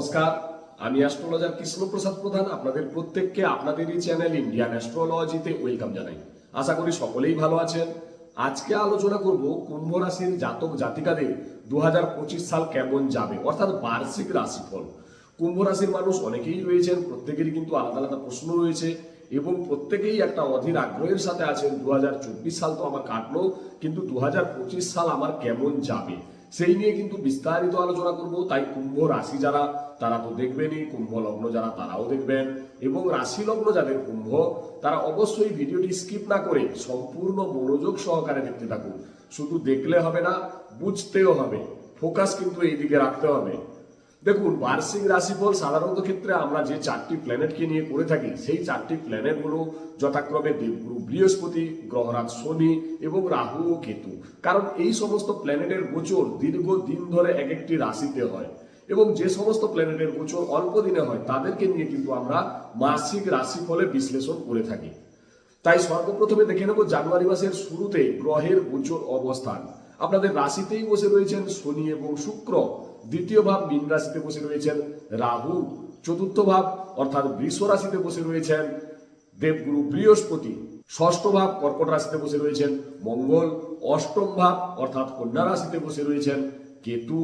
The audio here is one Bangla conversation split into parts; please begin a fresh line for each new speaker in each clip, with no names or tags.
নমস্কার, আমি অ্যাস্ট্রোলজার কৃষ্ণপ্রসাদ প্রধান, আপনাদের প্রত্যেককে আপনাদের এই চ্যানেল ইন্ডিয়ান অ্যাস্ট্রোলজিতে ওয়েলকাম জানাই। আশা করি সকলেই ভালো আছেন। আজকে আলোচনা করব কুম্ভ রাশির জাতক জাতিকাদের দু হাজার পঁচিশ সাল কেমন যাবে, অর্থাৎ বার্ষিক রাশিফল। কুম্ভ রাশির মানুষ অনেকেই রয়েছেন, প্রত্যেকেরই কিন্তু আলাদা আলাদা প্রশ্ন রয়েছে এবং প্রত্যেকেই একটা অধীর আগ্রহের সাথে আছেন দু হাজার চব্বিশ সাল তো আমার কাটলো, কিন্তু দু হাজার পঁচিশ সাল আমার কেমন যাবে? সেই নিয়ে কিন্তু বিস্তারিত আলোচনা করব। তাই কুম্ভ রাশি যারা, তারা তো দেখবেনই, কুম্ভ লগ্ন যারা, তারাও দেখবেন। এবং রাশি লগ্ন যাদের কুম্ভ, তারা অবশ্যই ভিডিওটি স্কিপ না করে সম্পূর্ণ মনোযোগ সহকারে দেখতে থাকুন। শুধু দেখলে হবে না, বুঝতেও হবে। ফোকাস কিন্তু এই দিকে রাখতে হবে। দেখুন, বার্ষিক রাশিফল সাধারণত ক্ষেত্রে আমরা যে চারটি প্ল্যানেটকে নিয়ে করে থাকি, সেই চারটি প্ল্যানেটগুলো যথাক্রমে দেবগুরু বৃহস্পতি, গ্রহরাজ শনি এবং রাহু ও কেতু। কারণ এই সমস্ত প্ল্যানেটের গোচর দীর্ঘ দিন ধরে এক একটি রাশিতে হয় এবং যে সমস্ত প্ল্যানেটের গোচর অল্প দিনে হয়, তাদেরকে নিয়ে কিন্তু আমরা মাসিক রাশিফলে বিশ্লেষণ করে থাকি। তাই সর্বপ্রথমে দেখে নেব, জানুয়ারি মাসের শুরুতে গ্রহের গোচর অবস্থান। আপনাদের রাশিতেই বসে রয়েছেন শনি এবং শুক্র। দ্বিতীয় ভাব মীন রাশিতে বসে রয়েছেন রাহু। চতুর্থ ভাব অর্থাৎ বৃষ রাশিতে বসে রয়েছেন দেবগুরু বৃহস্পতি। ষষ্ঠ ভাব কর্কট রাশিতে বসে রয়েছেন মঙ্গল। অষ্টম ভাব অর্থাৎ কন্যা রাশিতে বসে রয়েছেন কেতু।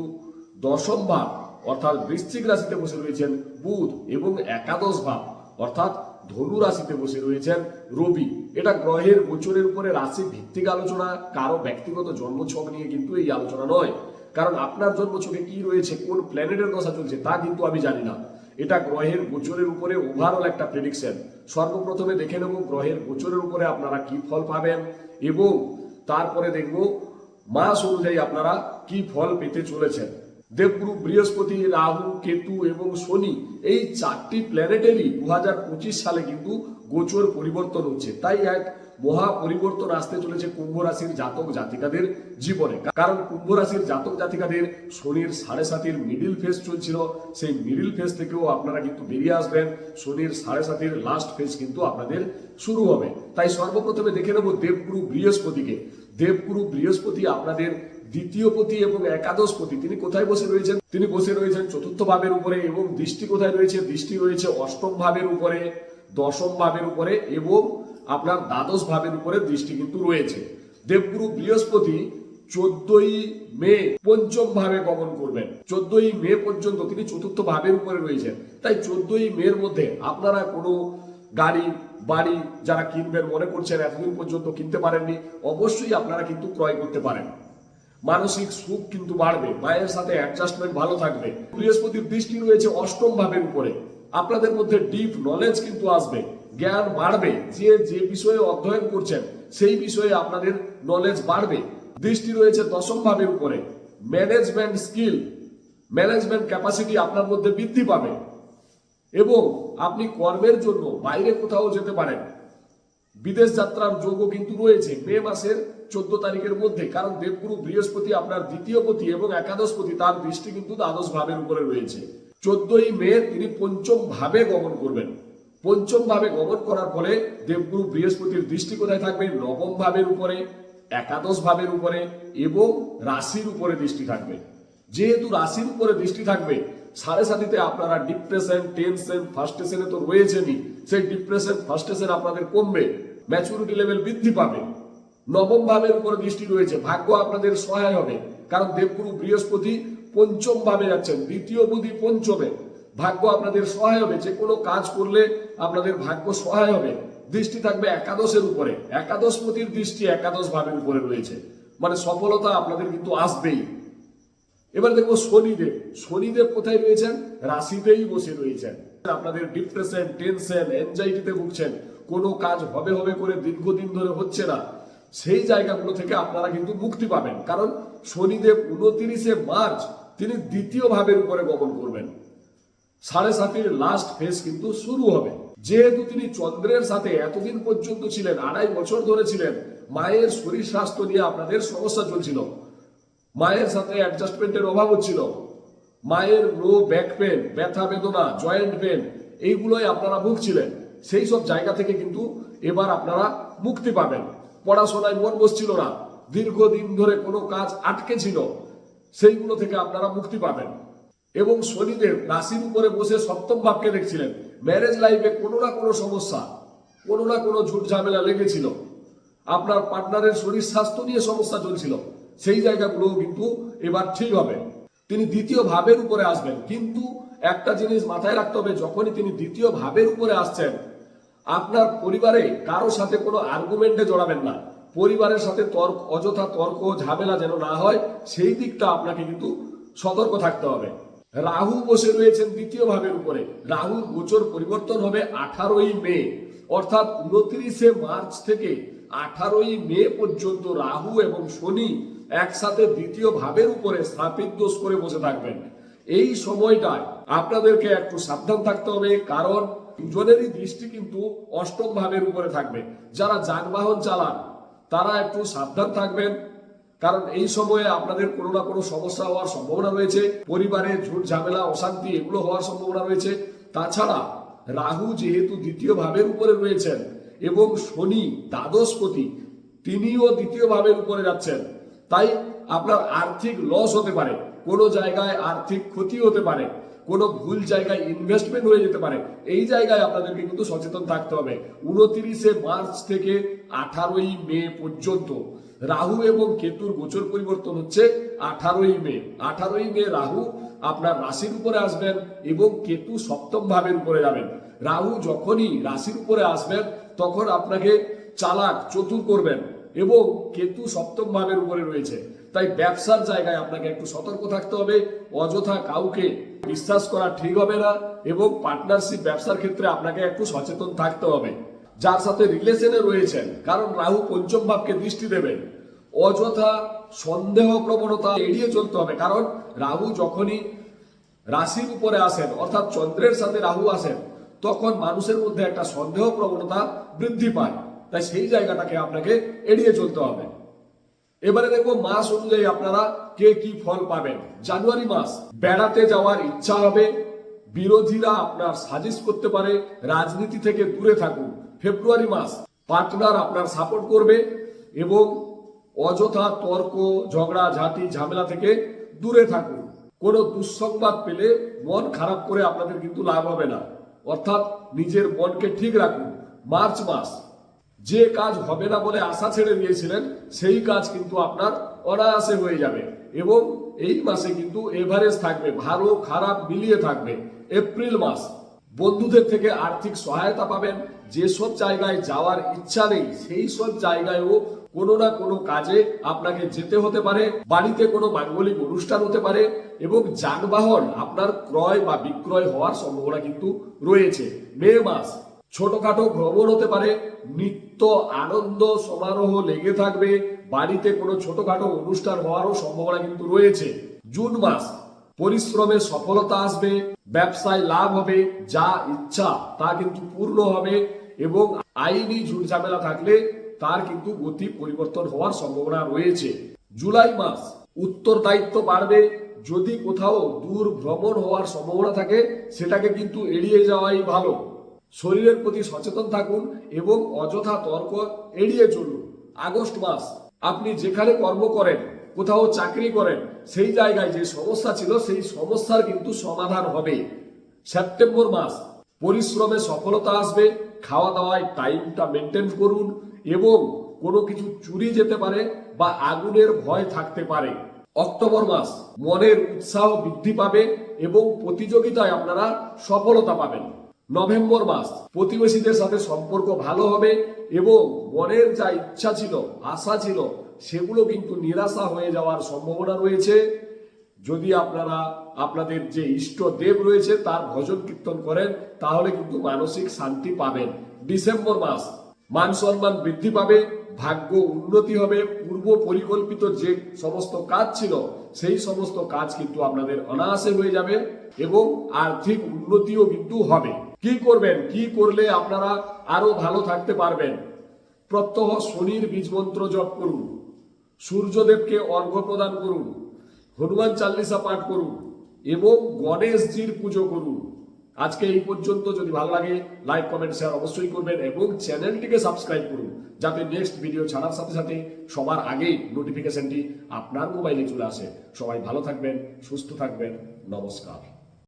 দশম ভাব অর্থাৎ বৃশ্চিক রাশিতে বসে রয়েছেন বুধ এবং একাদশ ভাব অর্থাৎ ধনু রাশিতে বসে রয়েছেন রবি। এটা গ্রহের গোচরের উপরে রাশি ভিত্তিক আলোচনা, কারও ব্যক্তিগত জন্মছক নিয়ে কিন্তু এই আলোচনা নয়। কারণ আপনার জন্ম জন্মছকে কি রয়েছে, কোন প্ল্যানেটের দশা চলছে, তা কিন্তু আমি জানি না। এটা গ্রহের গোচরের উপরে ওভারঅল একটা প্রেডিকশন সর্বপ্রথমে দেখে নেব গ্রহের গোচরের উপরে আপনারা কি ফল পাবেন এবং তারপরে দেখব মাস অনুযায়ী আপনারা কি ফল পেতে চলেছেন। দেবগুরু বৃহস্পতি, রাহু, কেতু এবং শনি এই চারটি প্ল্যানেটেরই দু হাজার পঁচিশ সালে কিন্তু গোচর পরিবর্তন হচ্ছে। তাই এক মহা পরিবর্তন আসতে চলেছে কুম্ভ রাশির জাতক জাতিকাদের জীবনে। কারণ কুম্ভ রাশির জাতক জাতিকাদের শনির সাড়ে সাতির মিডিল ফেজ চলছিল। সেই মিডিল ফেজ থেকেও আপনারা কিন্তু বেরিয়ে আসবেন। শনির সাড়ে সাতির লাস্ট ফেজ কিন্তু আপনাদের শুরু হবে। তাই সর্বপ্রথমে দেখে নেব দেবগুরু বৃহস্পতিকে। দেবগুরু বৃহস্পতি আপনাদের দ্বিতীয় পতি এবং একাদশ পতি। তিনি কোথায় বসে রয়েছেন? তিনি বসে রয়েছেন চতুর্থ ভাবের উপরে এবং দৃষ্টি কোথায় রয়েছে? দৃষ্টি রয়েছে অষ্টম ভাবের উপরে, দশম ভাবের উপরে এবং আপনার দ্বাদশ ভাবের উপরে দৃষ্টি কিন্তু রয়েছে। দেবগুরু বৃহস্পতি চোদ্দই মে পঞ্চম ভাবে গমন করবেন। চোদ্দই মে পর্যন্ত তিনি চতুর্থ ভাবের উপরে রয়েছেন। তাই চোদ্দই মের মধ্যে আপনারা কোনো গাড়ি, বাড়ি যারা কিনবেন মনে করছেন এতদিন পর্যন্ত কিনতে পারেননি, অবশ্যই আপনারা কিন্তু ক্রয় করতে পারেন। মানসিক সুখ কিন্তু বাড়বে, মায়ের সাথে অ্যাডজাস্টমেন্ট ভালো থাকবে। বৃহস্পতির দৃষ্টি রয়েছে অষ্টম ভাবের উপরে। আপনাদের মধ্যে ডিপ নলেজ কিন্তু আসবে। জ্ঞান বাড়বে, যে যে বিষয়ে অধ্যয়ন করছেন, সেই বিষয়ে আপনাদের নলেজ বাড়বে। দৃষ্টি রয়েছে দশম ভাবের উপরে। ম্যানেজমেন্ট স্কিল ম্যানেজমেন্ট ক্যাপাসিটি আপনার মধ্যে বৃদ্ধি পাবে। এবং আপনি কর্মের জন্য বাইরে কোথাও যেতে পারেন। বিদেশ যাত্রার যোগও কিন্তু রয়েছে। মে মাসের চোদ্দ তারিখের মধ্যে, কারণ দেবগুরু বৃহস্পতি আপনার দ্বিতীয় পতি এবং একাদশ পতি, তার দৃষ্টি কিন্তু দ্বাদশ ভাবের উপরে রয়েছে। চোদ্দই মে তিনি পঞ্চম ভাবে গমন করবেন। পঞ্চম ভাবে গমন করার ফলে দেবগুরু বৃহস্পতির দৃষ্টি কোথায় থাকবে? নবম ভাবের উপরে একাদশ ভাবের উপরে এবং রাশির উপরে দৃষ্টি থাকবে। যেহেতু রাশির উপরে দৃষ্টি থাকবে, সাড়ে সাতিতে আপনারা ডিপ্রেশন টেনশন ফার্স্টেশনে তো রয়েছেনই। সেই ডিপ্রেশন ফার্স্টেশন আপনাদের কমবে ম্যাচুরিটি লেভেল বৃদ্ধি পাবে। নবম ভাবের উপরে দৃষ্টি রয়েছে, ভাগ্য আপনাদের সহায় হবে। কারণ দেবগুরু বৃহস্পতি পঞ্চম ভাবে যাচ্ছেন, দ্বিতীয় বুধি পঞ্চমে। ভাগ্য আপনাদের সহায় হবে। যে কোনো কাজ করলে আপনাদের ভাগ্য সহায় হবে। দৃষ্টি থাকবে একাদশের উপরে। একাদশ পতির দৃষ্টি একাদশ ভাবের উপরে রয়েছে। মানে সফলতা আপনাদের কিন্তু আসবেই। এবার দেখব শনিদেব। শনিদেব কোথায় রয়েছেন? রাশিতেই বসে রয়েছেন। আপনাদের ডিপ্রেশন টেনশন এনজাইটিতে ভুগছেন। কোনো কাজ হবে হবে করে দীর্ঘদিন ধরে হচ্ছে না। সেই জায়গাগুলো থেকে আপনারা কিন্তু মুক্তি পাবেন। কারণ শনিদেব উনতিরিশে মার্চ, তিনি দ্বিতীয় ভাবের উপরে গমন করবেন। সাড়ে সাতের লাস্ট ফেজ কিন্তু শুরু হবে। যেহেতু তিনি চন্দ্রের সাথে এতদিন পর্যন্ত ছিলেন, আড়াই বছর ধরে ছিলেন, মায়ের শরীর স্বাস্থ্য নিয়ে আপনাদের সমস্যা চলছিল। মায়ের সাথে অ্যাডজাস্টমেন্টের অভাব হচ্ছিল মায়ের লো ব্যাক পেন ব্যথা বেদনা জয়েন্ট পেন এইগুলোই আপনারা ভুগছিলেন। সেই সব জায়গা থেকে কিন্তু এবার আপনারা মুক্তি পাবেন। পড়াশোনায় মন বসছিল না। দীর্ঘদিন ধরে কোনো কাজ আটকে ছিল। সেইগুলো থেকে আপনারা মুক্তি পাবেন। এবং শনিদেব রাশির উপরে বসে সপ্তম ভাবকে দেখছিলেন। ম্যারেজ লাইফে কোনো না কোনো সমস্যা, কোনো না কোনো ঝুট ঝামেলা লেগেছিল। আপনার পার্টনারের শরীর স্বাস্থ্য নিয়ে সমস্যা চলছিল। সেই জায়গাগুলো কিন্তু এবার ঠিক হবে। তিনি দ্বিতীয় ভাবের উপরে আসবেন। কিন্তু একটা জিনিস মাথায় রাখতে হবে, যখনই তিনি দ্বিতীয় ভাবের উপরে আসছেন, আপনার পরিবারে কারও সাথে কোনো আর্গুমেন্টে জড়াবেন না। পরিবারের সাথে তর্ক, অযথা তর্ক, ঝামেলা যেন না হয়, সেই দিকটা আপনাকে কিন্তু সতর্ক থাকতে হবে। রাহু বসে রয়েছেন দ্বিতীয় ভাবের উপরে। রাহুর গোচর পরিবর্তন হবে আঠারোই মে। অর্থাৎ উনত্রিশে মার্চ থেকে আঠারোই মে পর্যন্ত রাহু এবং শনি একসাথে দ্বিতীয় ভাবের উপরে স্থাপিত দোষ করে বসে থাকবেন। এই সময়টায় আপনাদেরকে একটু সাবধান থাকতে হবে, কারণ দুজনেরই দৃষ্টি কিন্তু অষ্টম ভাবের উপরে থাকবে। যারা যানবাহন চালান, তারা একটু সাবধান থাকবেন। কারণ এই সময়ে আপনাদের কোনো না কোনো সমস্যা হওয়ার সম্ভাবনা রয়েছে, পরিবারে ঝুট ঝামেলা, অশান্তি, এগুলো হওয়ার সম্ভাবনা রয়েছে। তাছাড়া রাহু যেহেতু দ্বিতীয় ভাবের উপরে রয়েছেন এবং শনি দ্বাদশপতি তিনিও দ্বিতীয় ভাবের উপরে যাচ্ছেন। তাই আপনার আর্থিক লস হতে পারে, কোনো জায়গায় আর্থিক ক্ষতি হতে পারে, কোনো ভুল জায়গায় ইনভেস্টমেন্ট হয়ে যেতে পারে। এই জায়গায় আপনাদেরকে কিন্তু সচেতন থাকতে হবে। উনত্রিশে মার্চ থেকে আঠারোই মে পর্যন্ত রাহু এবং কেতুর গোচর পরিবর্তন হচ্ছে আঠারোই মে। আঠারোই মে রাহু আপনার রাশির উপরে আসবেন এবং কেতু সপ্তম ভাবের উপরে যাবেন। রাহু যখনই রাশির উপরে আসবেন, তখন আপনাকে চালাক, চতুর করবেন এবং কেতু সপ্তম ভাবের উপরে রয়েছে। তাই ব্যবসার জায়গায় আপনাকে একটু সতর্ক থাকতে হবে, অযথা কাউকে বিশ্বাস করা ঠিক হবে না এবং পার্টনারশিপ ব্যবসার ক্ষেত্রে আপনাকে একটু সচেতন থাকতে হবে। যার সাথে রিলেশনে রয়েছেন, কারণ রাহু পঞ্চম ভাবকে দৃষ্টি দেবেন। অযথা সন্দেহ প্রবণতা এড়িয়ে চলতে হবে, কারণ রাহু যখনই রাশির উপরে আসেন, অর্থাৎ চন্দ্রের সাথে রাহু আসেন, তখন মানুষের মধ্যে একটা সন্দেহ প্রবণতা বৃদ্ধি পায়। তাই সেই জায়গাটাকে আপনাকে এড়িয়ে চলতে হবে। এবারে দেখব মাস অনুযায়ী আপনারা কে কি ফল পাবেন? জানুয়ারি মাস, বেড়াতে যাওয়ার ইচ্ছা হবে, বিরোধীরা আপনার সাজেস্ট করতে পারে, রাজনীতি থেকে দূরে থাকুন। ফেব্রুয়ারি মাস পার্টনার আপনার সাপোর্ট করবে এবং অযথা তর্ক, ঝগড়া, ঝাঁটি, ঝামেলা থেকে দূরে থাকুন। কোনো দুঃসংবাদ পেলে মন খারাপ করে আপনাদের কিন্তু লাভ হবে না। অর্থাৎ নিজের মনকে ঠিক রাখুন। মার্চ মাস, যে কাজ হবে না বলে আশা ছেড়ে দিয়েছিলেন, সেই কাজ কিন্তু আপনার অনায়াসে হয়ে যাবে এবং এই মাসে কিন্তু এভারেজ থাকবে, ভালো খারাপ মিলিয়ে থাকবে। এপ্রিল মাস বন্ধুদের থেকে আর্থিক সহায়তা পাবেন। যেসব জায়গায় যাওয়ার ইচ্ছা নেই, সেই সব জায়গায়ও কোনো না কোনো কাজে আপনাকে যেতে হতে পারে। বাড়িতে কোনো মাঙ্গলিক অনুষ্ঠান হতে পারে এবং যানবাহন আপনার ক্রয় বা বিক্রয় হওয়ার সম্ভাবনা কিন্তু রয়েছে। মে মাস ছোটখাটো ভ্রমণ হতে পারে, নিত্য আনন্দ সমারোহ লেগে থাকবে, বাড়িতে কোনো ছোটখাটো অনুষ্ঠান হওয়ারও সম্ভাবনা কিন্তু রয়েছে। জুন মাস পরিশ্রমে সফলতা আসবে, ব্যবসায় লাভ হবে, যা ইচ্ছা তা কিন্তু পূর্ণ হবে এবং আইনি ঝুট ঝামেলা থাকলে তার কিন্তু গতি পরিবর্তন হওয়ার সম্ভাবনা রয়েছে। জুলাই মাস, উত্তর দায়িত্ব বাড়বে, যদি কোথাও দূর ভ্রমণ হওয়ার সম্ভাবনা থাকে, সেটাকে কিন্তু এড়িয়ে যাওয়াই ভালো। শরীরের প্রতি সচেতন থাকুন এবং অযথা তর্ক এড়িয়ে চলুন। আগস্ট মাস, আপনি যেখানে কর্ম করেন কোথাও চাকরি করেন, সেই জায়গায় যে সমস্যা ছিল, সেই সমস্যার কিন্তু সমাধান হবে। সেপ্টেম্বর মাস, পরিশ্রমে সফলতা আসবে, খাওয়া দাওয়ায় টাইমটা মেনটেন করুন এবং কোনো কিছু চুরি যেতে পারে বা আগুনের ভয় থাকতে পারে। অক্টোবর মাস, মনের উৎসাহ বৃদ্ধি পাবে এবং প্রতিযোগিতায় আপনারা সফলতা পাবেন। নভেম্বর মাস, প্রতিবেশীদের সাথে সম্পর্ক ভালো হবে এবং মনের যা ইচ্ছা ছিল, আশা ছিল সেগুলো কিন্তু নিরাশা হয়ে যাওয়ার সম্ভাবনা রয়েছে। যদি আপনারা, আপনাদের যে ইষ্ট দেব রয়েছে, তার ভজন কীর্তন করেন, তাহলে কিন্তু মানসিক শান্তি পাবেন। ডিসেম্বর মাস, মান সম্মান বৃদ্ধি পাবে, ভাগ্য উন্নতি হবে। পূর্ব পরিকল্পিত যে সমস্ত কাজ ছিল, সেই সমস্ত কাজ কিন্তু আপনাদের অনায়াসে হয়ে যাবে এবং আর্থিক উন্নতিও কিন্তু হবে। কি করবেন? কি করলে আপনারা আরও ভালো থাকতে পারবেন? প্রত্যহ শনির বীজ মন্ত্র জপ করুন। সূর্যদেবকে অর্ঘ্য প্রদান করুন, হনুমান চাল্লিশা পাঠ করুন এবং গণেশজির পুজো করুন। আজকে এই পর্যন্ত, যদি ভালো লাগে লাইক কমেন্ট শেয়ার অবশ্যই করবেন এবং চ্যানেলটিকে সাবস্ক্রাইব করুন, যাতে নেক্সট ভিডিও ছাড়ার সাথে সাথে সবার আগেই নোটিফিকেশনটি আপনার মোবাইলে চলে আসে। সবাই ভালো থাকবেন, সুস্থ থাকবেন, নমস্কার।